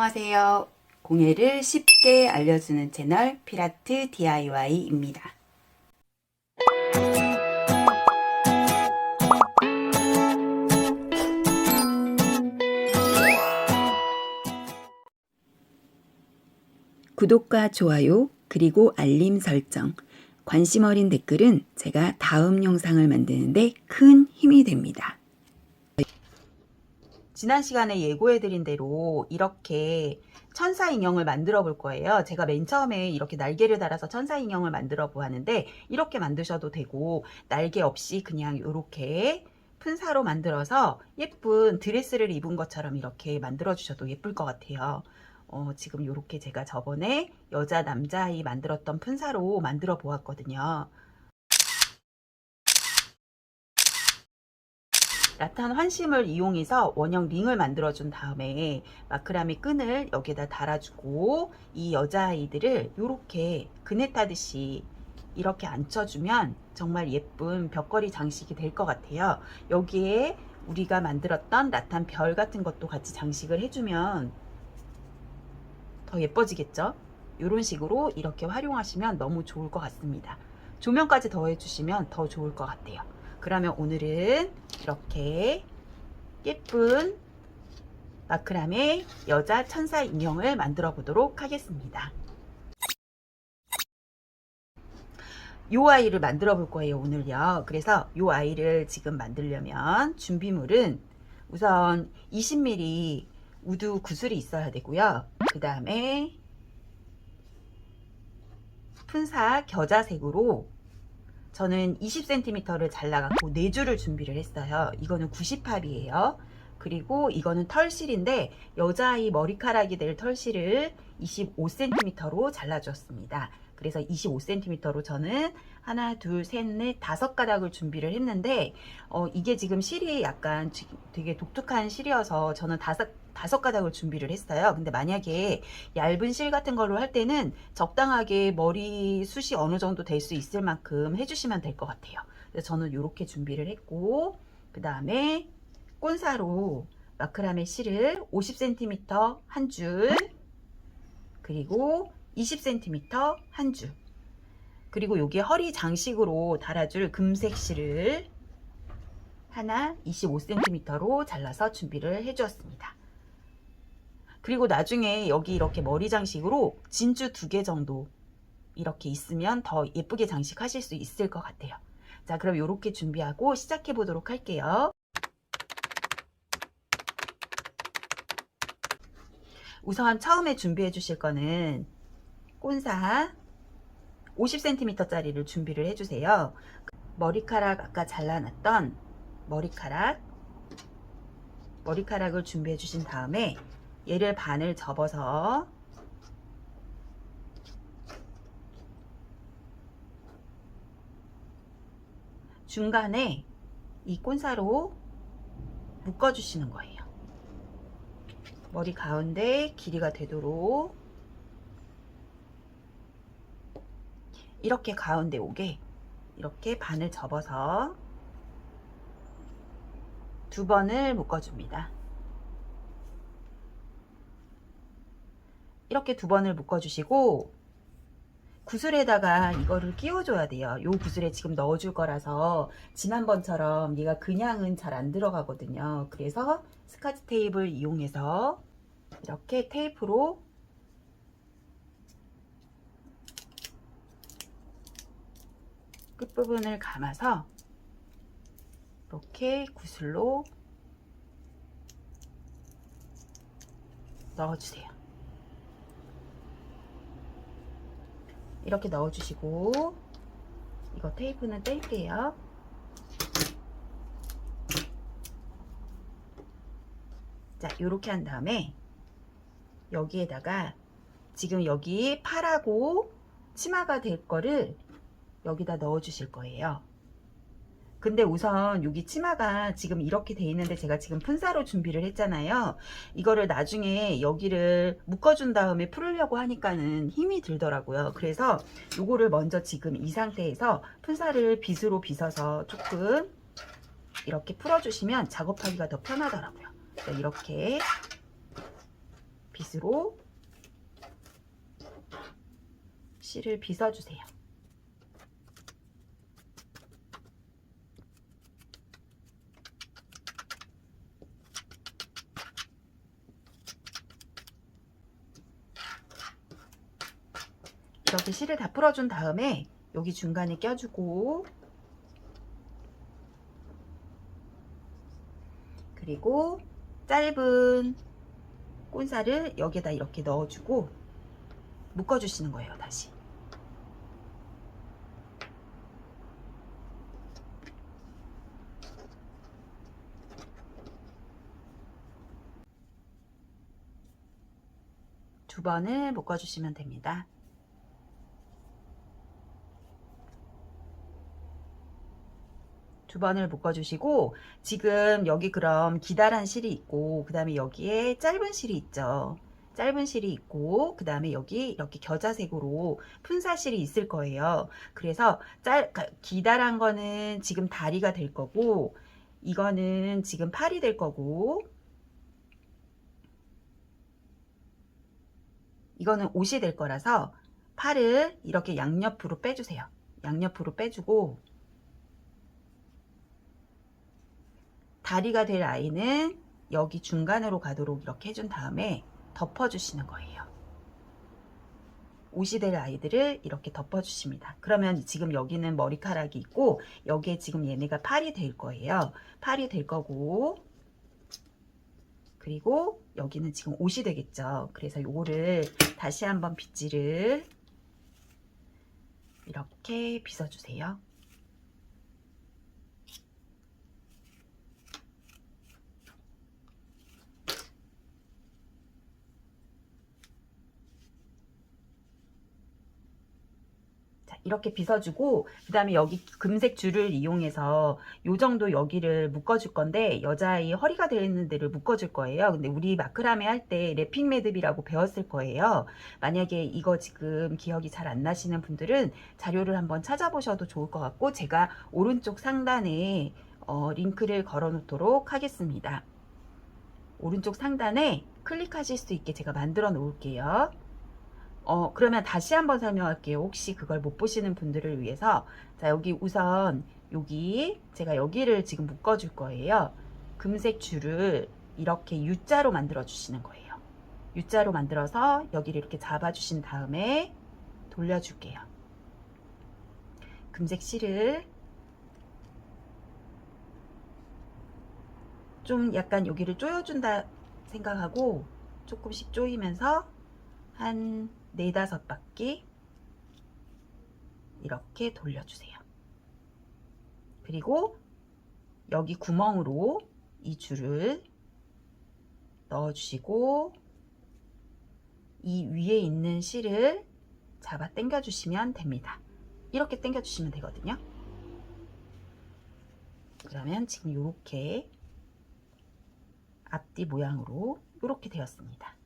안녕하세요. 공예를 쉽게 알려주는 채널 피라트 DIY입니다. 구독과 좋아요, 그리고 알림 설정, 관심 어린 댓글은 제가 다음 영상을 만드는데 큰 힘이 됩니다. 지난 시간에 예고해드린 대로 이렇게 천사 인형을 만들어 볼 거예요. 제가 맨 처음에 이렇게 날개를 달아서 천사 인형을 만들어 보았는데 이렇게 만드셔도 되고 날개 없이 그냥 이렇게 푼사로 만들어서 예쁜 드레스를 입은 것처럼 이렇게 만들어 주셔도 예쁠 것 같아요. 어, 지금 이렇게 제가 저번에 여자 남자아이 만들었던 푼사로 만들어 보았거든요. 라탄 환심을 이용해서 원형 링을 만들어 준 다음에 마크라미 끈을 여기에다 달아주고 이 여자아이들을 이렇게 그네 타듯이 이렇게 앉혀주면 정말 예쁜 벽걸이 장식이 될 것 같아요. 여기에 우리가 만들었던 라탄 별 같은 것도 같이 장식을 해주면 더 예뻐지겠죠? 이런 식으로 이렇게 활용하시면 너무 좋을 것 같습니다. 조명까지 더해주시면 더 좋을 것 같아요. 그러면 오늘은 이렇게 예쁜 마크라메 여자 천사 인형을 만들어 보도록 하겠습니다. 요 아이를 만들어 볼 거예요 오늘요 그래서 요 아이를 지금 만들려면 준비물은 우선 20mm 우드 구슬이 있어야 되고요 그 다음에 푼사 겨자색으로 저는 20cm를 잘라갖고 4줄을 준비를 했어요. 이거는 90합이에요. 그리고 이거는 털실인데 여자아이 머리카락이 될 털실을 25cm로 잘라주었습니다. 그래서 25cm로 저는 하나, 둘, 셋, 넷, 다섯 가닥을 준비를 했는데 어, 이게 지금 실이 약간 되게 독특한 실이어서 저는 다섯 다섯 가닥을 준비를 했어요. 근데 만약에 얇은 실 같은 걸로 할 때는 적당하게 머리 숱이 어느 정도 될 수 있을 만큼 해주시면 될 것 같아요. 그래서 저는 이렇게 준비를 했고 그 다음에 꼰사로 마크라메 실을 50cm 한 줄 그리고 20cm 한 줄. 그리고 여기 허리 장식으로 달아줄 금색 실을 하나 25cm로 잘라서 준비를 해주었습니다. 그리고 나중에 여기 이렇게 머리 장식으로 진주 두 개 정도 이렇게 있으면 더 예쁘게 장식하실 수 있을 것 같아요. 자, 그럼 이렇게 준비하고 시작해 보도록 할게요. 우선 처음에 준비해 주실 거는 꼰사 50cm 짜리를 준비를 해주세요. 머리카락 아까 잘라놨던 머리카락 머리카락을 준비해 주신 다음에 얘를 반을 접어서 중간에 이 꼰사로 묶어 주시는 거예요. 머리 가운데 길이가 되도록 이렇게 가운데 오게 이렇게 반을 접어서 두 번을 묶어줍니다. 이렇게 두 번을 묶어주시고 구슬에다가 이거를 끼워줘야 돼요. 요 구슬에 지금 넣어줄 거라서 지난번처럼 얘가 그냥은 잘 안 들어가거든요. 그래서 스카치 테이프를 이용해서 이렇게 테이프로 끝부분을 감아서 이렇게 구슬로 넣어주세요. 이렇게 넣어주시고 이거 테이프는 뗄게요. 자, 이렇게 한 다음에 여기에다가 지금 여기 팔하고 치마가 될 거를 여기다 넣어 주실 거예요. 근데 우선 여기 치마가 지금 이렇게 돼 있는데 제가 지금 푼사로 준비를 했잖아요. 이거를 나중에 여기를 묶어준 다음에 풀으려고 하니까는 힘이 들더라고요. 그래서 요거를 먼저 지금 이 상태에서 푼사를 빗으로 빗어서 조금 이렇게 풀어주시면 작업하기가 더 편하더라고요. 이렇게 빗으로 실을 빗어주세요. 이렇게 실을 다 풀어준 다음에 여기 중간에 껴주고 그리고 짧은 꼰살을 여기에다 이렇게 넣어주고 묶어주시는 거예요 다시 두 번을 묶어주시면 됩니다. 두 번을 묶어주시고 지금 여기 그럼 기다란 실이 있고 그 다음에 여기에 짧은 실이 있죠. 짧은 실이 있고 그 다음에 여기 이렇게 겨자색으로 품사실이 있을 거예요. 그래서 짧 기다란 거는 지금 다리가 될 거고 이거는 지금 팔이 될 거고 이거는 옷이 될 거라서 팔을 이렇게 양옆으로 빼주세요. 양옆으로 빼주고 다리가 될 아이는 여기 중간으로 가도록 이렇게 해준 다음에 덮어주시는 거예요. 옷이 될 아이들을 이렇게 덮어주십니다. 그러면 지금 여기는 머리카락이 있고 여기에 지금 얘네가 팔이 될 거예요. 팔이 될 거고 그리고 여기는 지금 옷이 되겠죠. 그래서 요거를 다시 한번 빗질을 이렇게 빗어주세요. 자, 이렇게 빗어주고 그 다음에 여기 금색 줄을 이용해서 요 정도 여기를 묶어줄 건데 여자아이 허리가 되어 있는 데를 묶어줄 거예요. 근데 우리 마크라메 할 때 랩핑 매듭이라고 배웠을 거예요. 만약에 이거 지금 기억이 잘 안 나시는 분들은 자료를 한번 찾아보셔도 좋을 것 같고 제가 오른쪽 상단에 어, 링크를 걸어 놓도록 하겠습니다. 오른쪽 상단에 클릭하실 수 있게 제가 만들어 놓을게요. 어, 그러면 다시 한번 설명할게요. 혹시 그걸 못 보시는 분들을 위해서. 자, 여기 우선, 여기, 제가 여기를 지금 묶어줄 거예요. 금색 줄을 이렇게 U자로 만들어 주시는 거예요. U자로 만들어서 여기를 이렇게 잡아 주신 다음에 돌려줄게요. 금색 실을 좀 약간 여기를 조여준다 생각하고 조금씩 조이면서 한 네다섯 바퀴 이렇게 돌려주세요. 그리고 여기 구멍으로 이 줄을 넣어주시고 이 위에 있는 실을 잡아 당겨 주시면 됩니다. 이렇게 당겨 주시면 되거든요. 그러면 지금 이렇게 앞뒤 모양으로 이렇게 되었습니다.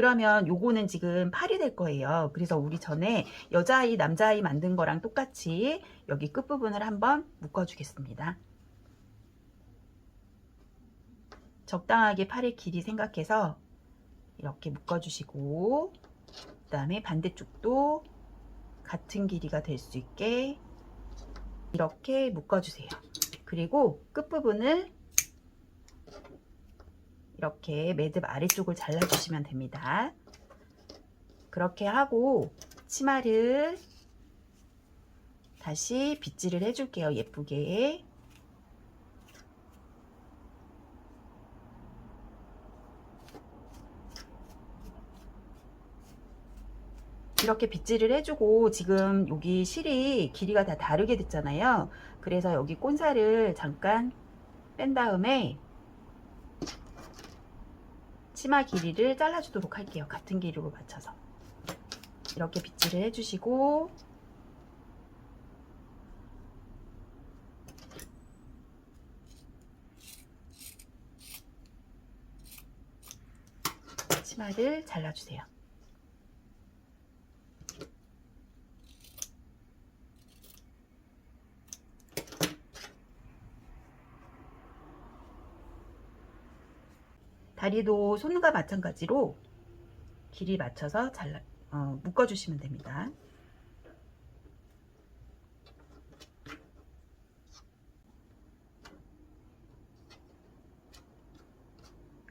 그러면 요거는 지금 팔이 될 거예요. 그래서 우리 전에 여자아이, 남자아이 만든 거랑 똑같이 여기 끝부분을 한번 묶어주겠습니다. 적당하게 팔의 길이 생각해서 이렇게 묶어주시고 그 다음에 반대쪽도 같은 길이가 될 수 있게 이렇게 묶어주세요. 그리고 끝부분을 이렇게 매듭 아래쪽을 잘라주시면 됩니다. 그렇게 하고 치마를 다시 빗질을 해줄게요. 예쁘게. 이렇게 빗질을 해주고 지금 여기 실이 길이가 다 다르게 됐잖아요. 그래서 여기 꼰살을 잠깐 뺀 다음에 치마 길이를 잘라주도록 할게요. 같은 길이로 맞춰서 이렇게 빗질을 해주시고 치마를 잘라주세요. 다리도 손과 마찬가지로 길이 맞춰서 잘라 어, 묶어주시면 됩니다.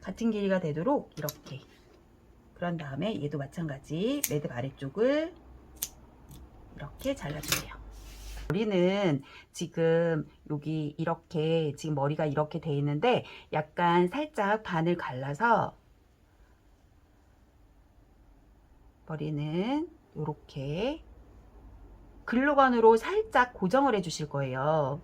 같은 길이가 되도록 이렇게 그런 다음에 얘도 마찬가지 매듭 아래쪽을 이렇게 잘라주세요. 머리는 지금 여기 이렇게 지금 머리가 이렇게 돼 있는데 약간 살짝 반을 갈라서 머리는 이렇게 글루건으로 살짝 고정을 해 주실 거예요.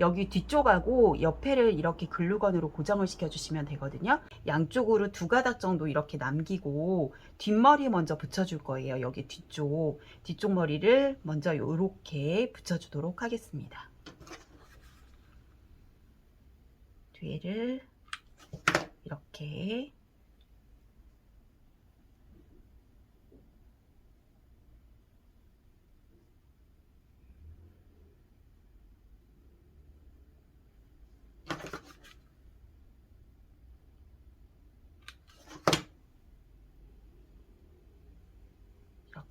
여기 뒤쪽하고 옆에를 이렇게 글루건으로 고정을 시켜 주시면 되거든요. 양쪽으로 두 가닥 정도 이렇게 남기고 뒷머리 먼저 붙여 줄 거예요. 여기 뒤쪽 뒤쪽 머리를 먼저 이렇게 붙여 주도록 하겠습니다. 뒤를 이렇게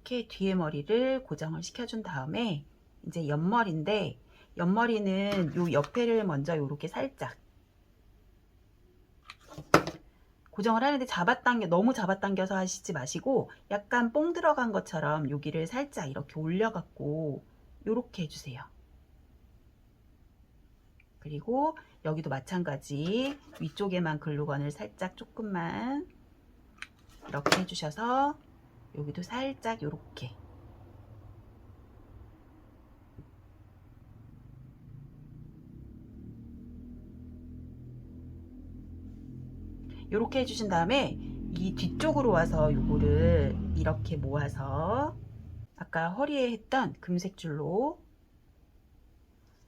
이렇게 뒤에 머리를 고정을 시켜준 다음에 이제 옆머리인데 옆머리는 요 옆에를 먼저 이렇게 살짝 고정을 하는데 잡아당겨 너무 잡아당겨서 하시지 마시고 약간 뽕 들어간 것처럼 여기를 살짝 이렇게 올려갖고 이렇게 해주세요. 그리고 여기도 마찬가지 위쪽에만 글루건을 살짝 조금만 이렇게 해주셔서 여기도 살짝 이렇게 이렇게 해주신 다음에 이 뒤쪽으로 와서 요거를 이렇게 모아서 아까 허리에 했던 금색 줄로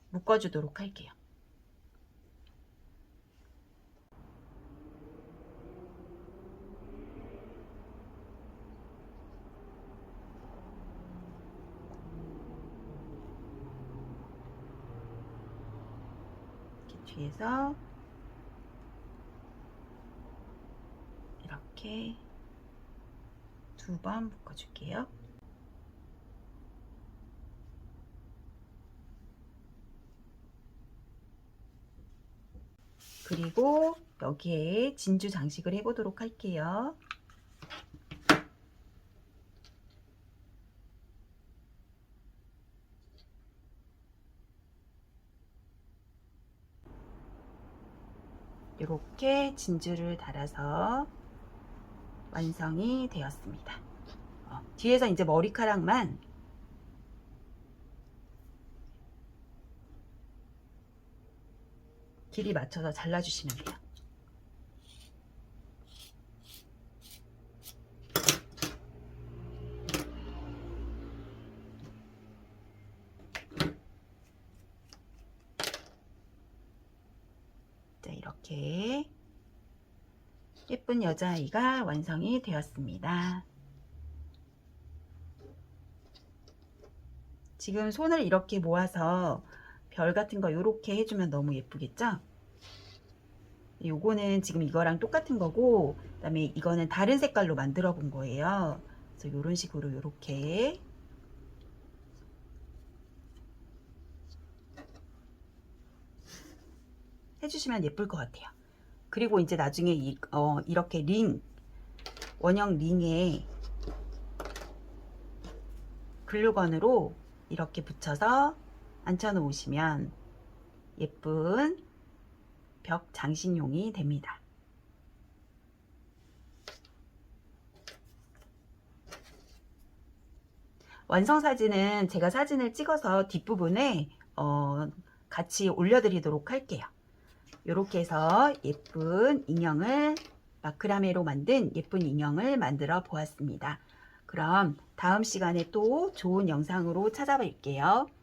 묶어주도록 할게요. 뒤에서 이렇게 두 번 묶어줄게요. 그리고 여기에 진주 장식을 해보도록 할게요. 이렇게 진주를 달아서 완성이 되었습니다. 어, 뒤에서 이제 머리카락만 길이 맞춰서 잘라주시면 돼요. 자, 이렇게 예쁜 여자아이가 완성이 되었습니다. 지금 손을 이렇게 모아서 별 같은 거 이렇게 해주면 너무 예쁘겠죠? 요거는 지금 이거랑 똑같은 거고 그 다음에 이거는 다른 색깔로 만들어 본 거예요. 그래서 이런 식으로 이렇게 해주시면 예쁠 것 같아요. 그리고 이제 나중에 이, 어, 이렇게 링 원형 링에 글루건으로 이렇게 붙여서 앉혀 놓으시면 예쁜 벽 장식용이 됩니다. 완성 사진은 제가 사진을 찍어서 뒷부분에 어, 같이 올려드리도록 할게요. 이렇게 해서 예쁜 인형을 마크라메로 만든 예쁜 인형을 만들어 보았습니다. 그럼 다음 시간에 또 좋은 영상으로 찾아뵐게요.